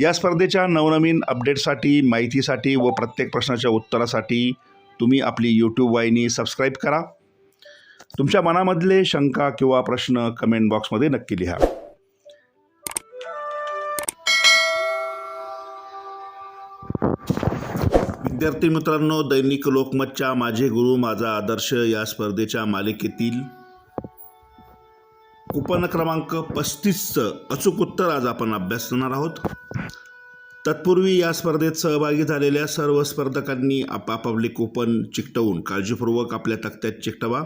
या स्पर्धेच्या नवनवीन अपडेटसाठी माहितीसाठी व प्रत्येक प्रश्नाच्या उत्तरासाठी तुम्ही आपली यूट्यूब वाहिनी सबस्क्राईब करा. तुमच्या मनामधले शंका किंवा प्रश्न कमेंट बॉक्समध्ये नक्की लिहा. विद्यार्थी मित्रांनो दैनिक लोकमतच्या माझे गुरु माझा आदर्श या स्पर्धेच्या मालिकेतील कुपन क्रमांक पस्तीसचं अचूक उत्तर आज आपण अभ्यासणार आहोत. तत्पूर्वी या स्पर्धेत सहभागी झालेल्या सर्व स्पर्धकांनी आपापले कुपन चिकटवून काळजीपूर्वक आपल्या तक्त्यात चिकटवा.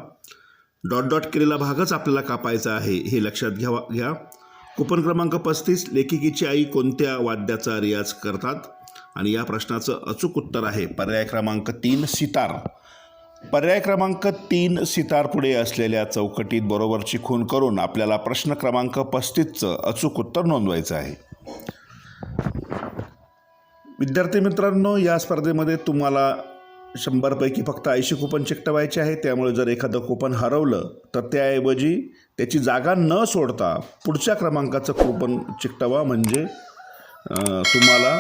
डॉट डॉट केलेला भागच आपल्याला कापायचा आहे हे लक्षात घ्यावा घ्या. कुपन क्रमांक पस्तीस लेखिकेची आई कोणत्या वाद्याचा रियाज करतात? आणि या प्रश्नाचं अचूक उत्तर आहे. पर्याय क्रमांक तीन सितार. पर्याय क्रमांक तीन सितार पुढे असलेल्या चौकटीत बरोबरची खून करून आपल्याला प्रश्न क्रमांक पस्तीसचं अचूक उत्तर नोंदवायचं आहे. विद्यार्थी मित्रांनो या स्पर्धेमध्ये तुम्हाला शंभरपैकी फक्त ऐंशी कुपन चिकटवायचे आहे. त्यामुळे जर एखादं कुपन हरवलं तर त्याऐवजी त्याची जागा न सोडता पुढच्या क्रमांकाचं कुपन चिकटवा. म्हणजे तुम्हाला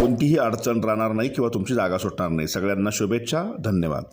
कोणतीही अडचण राहणार नाही किंवा तुमची जागा सुटणार नाही. सगळ्यांना शुभेच्छा. धन्यवाद.